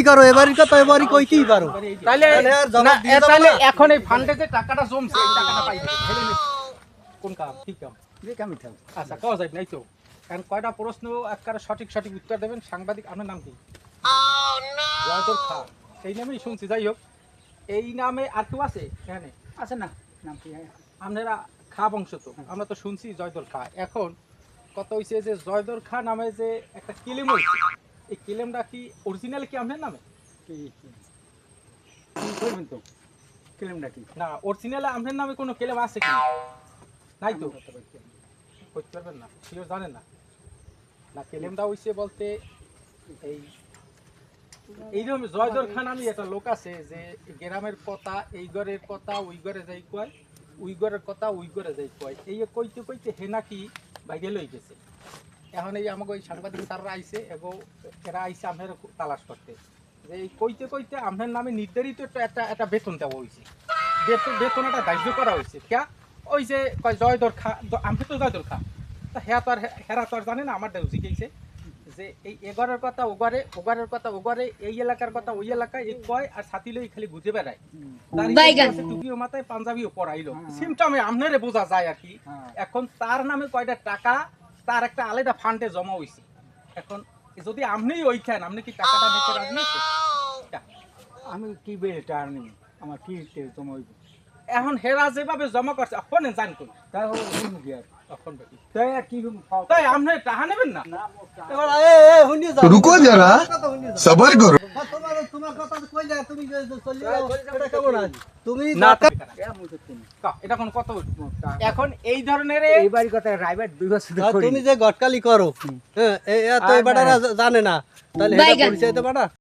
গটকালি করো এবারই কথা এবারই কইতেই পারো। তাহলে তাহলে এখন এই ফান্ডে যে টাকাটা জমছে এই টাকাটা নে। কোন কাম? কি কাম? যে থাক। আচ্ছা নাই তো কারণ কয়টা প্রশ্ন একবারে সঠিক সঠিক উত্তর দেবেন? সাংবাদিক আপনার নাম কি? জয়দর খা। সেই নামেই শুনছি যাই হোক। এই নামে আর কেউ আছে? এখানে? আছে না নাম কি? আপনারা খা বংশ তো। আমরা তো শুনছি জয়দর খা। এখন কত হয়েছে যে জয়দর খা নামে যে একটা কিলেম হয়েছে এই কিলেমটা কি অরিজিনাল কি আপনার নামে? করবেন তো? কিলেমটা কি? না অরিজিনাল আপনার নামে কোনো কিলেম আছে কি? নাই তো? করতে পারবেন না শিওর জানেন না। না কেলেমটা হইছে বলতে এই এইরকম জয়দর খান আমি একটা লোক আছে যে গ্রামের কথা এই ঘরের কথা ওই ঘরে যাই কয় ওই ঘরের কথা ওই ঘরে যাই কয়। এই কইতে কইতে হে নাকি বাইরে লই গেছে। এখন এই আমাকে ওই সাংবাদিক স্যাররা আইছে এবং এরা আইছে আপনার তালাশ করতে। যে এই কইতে কইতে আপনার নামে নির্ধারিত একটা একটা একটা বেতন দেওয়া হয়েছে বেতন বেতন একটা ধার্য করা হয়েছে ক্যা? ওই যে কয় জয়দর খা আমি তো জয়দর খা। তা হ্যাঁ তো আর হেরা তো আর জানে না আমার দেউ শিখেছে যে এই এগরের কথা ওগরে ওগরের কথা ওগরে এই এলাকার কথা ওই এলাকায় এই কয় আর সাথী লই খালি ঘুরে বেড়ায়। টুপিও মাথায় পাঞ্জাবিও পরাইলো। হ্যাঁ। সিমটমে আমনেরে বোঝা যায় আর কি। হ্যাঁ। এখন তার নামে কয়টা টাকা তার একটা আলাদা ফান্ডে জমা হইছে এখন যদি আপনিই ওইখান আপনি কি টাকাটা নিতে রাজি আছে আমি কি বেড়ে টার নেই আমার কি তোমার এখন হেরা যেভাবে জমা করছে এখন জান কোন তাই হোক কি আর এখন দেখি তাই আর কি খাও তাই আপনি টাকা নেবেন না না মোর টাকা- এবার এ এ শুনি যাও रुको जरा কথা শুনি যাও सबर करो হ্যাঁ, তোমার তোমার কথা কই তুমি যে যে চলে যাও এটা কেমন আছে তুমি না কোন? এখন এই ধরনের এই কথা রাইভেট দুই বছর ধরে তুমি যে গটকালি করো। হ্যাঁ এ তো। জানে না। তাহলে বাইগান। পরিচয় তো বেটা।